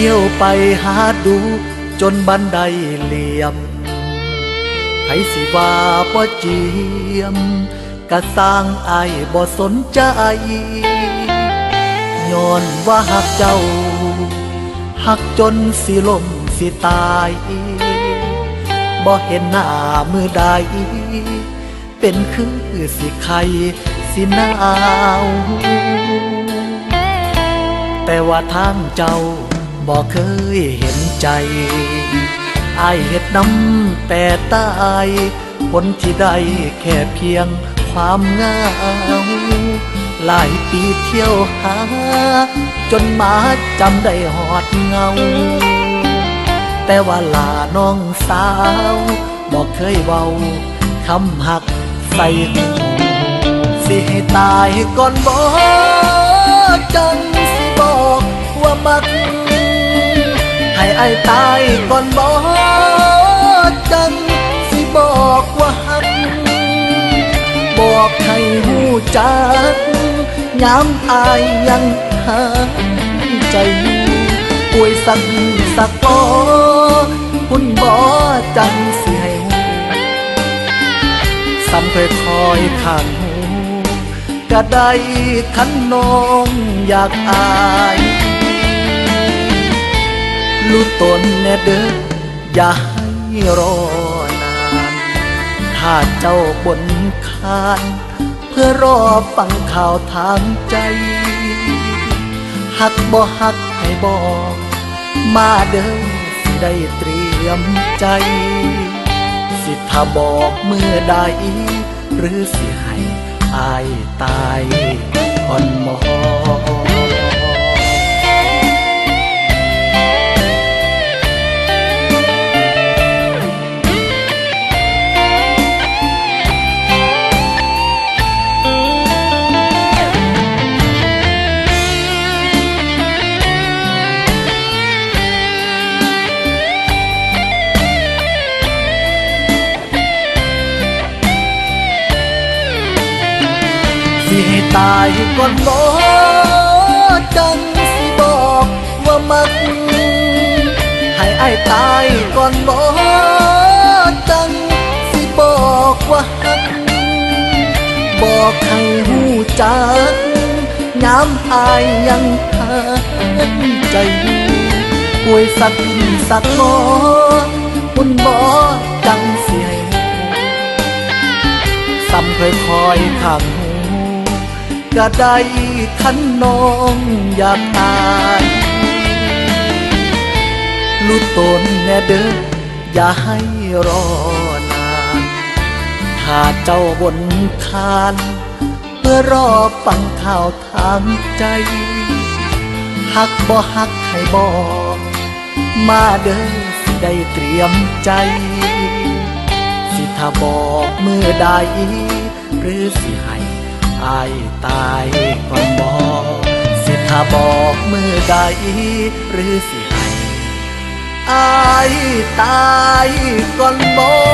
เที่ยวไปหาดู จนบันไดเหลี่ยมไผสิว่าบ่เจียมกะสร้างไอายบ่สนใจย้อนว่าหักเจ้า หักจนสิลมสิตายบ่เห็นหน้ามือใดเป็นคือสิใครสิหนาวแต่ว่าทางเจ้า บ่เคยเห็นใจอายเห็ดน้ำแต่ตายผลที่ได้แค่เพียงความเงาหลายปีเที่ยวหา จนมาจำได้หอดเงา แต่ว่าลาน้องสาวบอกเคยเว้าคำหักใส่หูสิให้ตายก่อนบอกจังสิบอกว่ามัก ไอ้ายตายก่อนบอกจัง สิบอกว่าหัก บอกให้หูจักย้ำอายยังหายใจอยู่ป่วยสักสักปอคุณบอจังสิให้หูซ้ำเคยคอยข้างหูก็ได้ขันน้องอยากอาย รู้ตนแน่เด้ออย่าให้รอนาน ถ้าเจ้าบนคาน เพื่อรอฟังข่าวทางใจ หักบ่หักให้บอก มาเด้อสิได้เตรียมใจ สิถ้าบอกเมื่อใด หรือสิให้อายตายอ่อนหมอสิ ให้ตายก่อนบอจังสิบอกว่ามัก ให้ไอายตายก่อนบอจังสิบอกว่าหัก บอกให้หูจักย้ำอายยังหายใจป่วยสักสักหมอคุณบอจังเสิให้หูซ้ำเคยคอยข้างหู ก็ได้ขันน้องอยากตายรู้ตนแน่เด้ออย่าให้รอนานถ้าเจ้าบนคาน เพื่อรอฟังข่าวทางใจหักบ่หักให้บอกมาเด้อสิได้เตรียมใจ สิถ้าบอกเมื่อใดหรือสิให้ อายตายก่อนบอกสิถ้าบอกมือใดหรือสิไออายตายก่อนบอ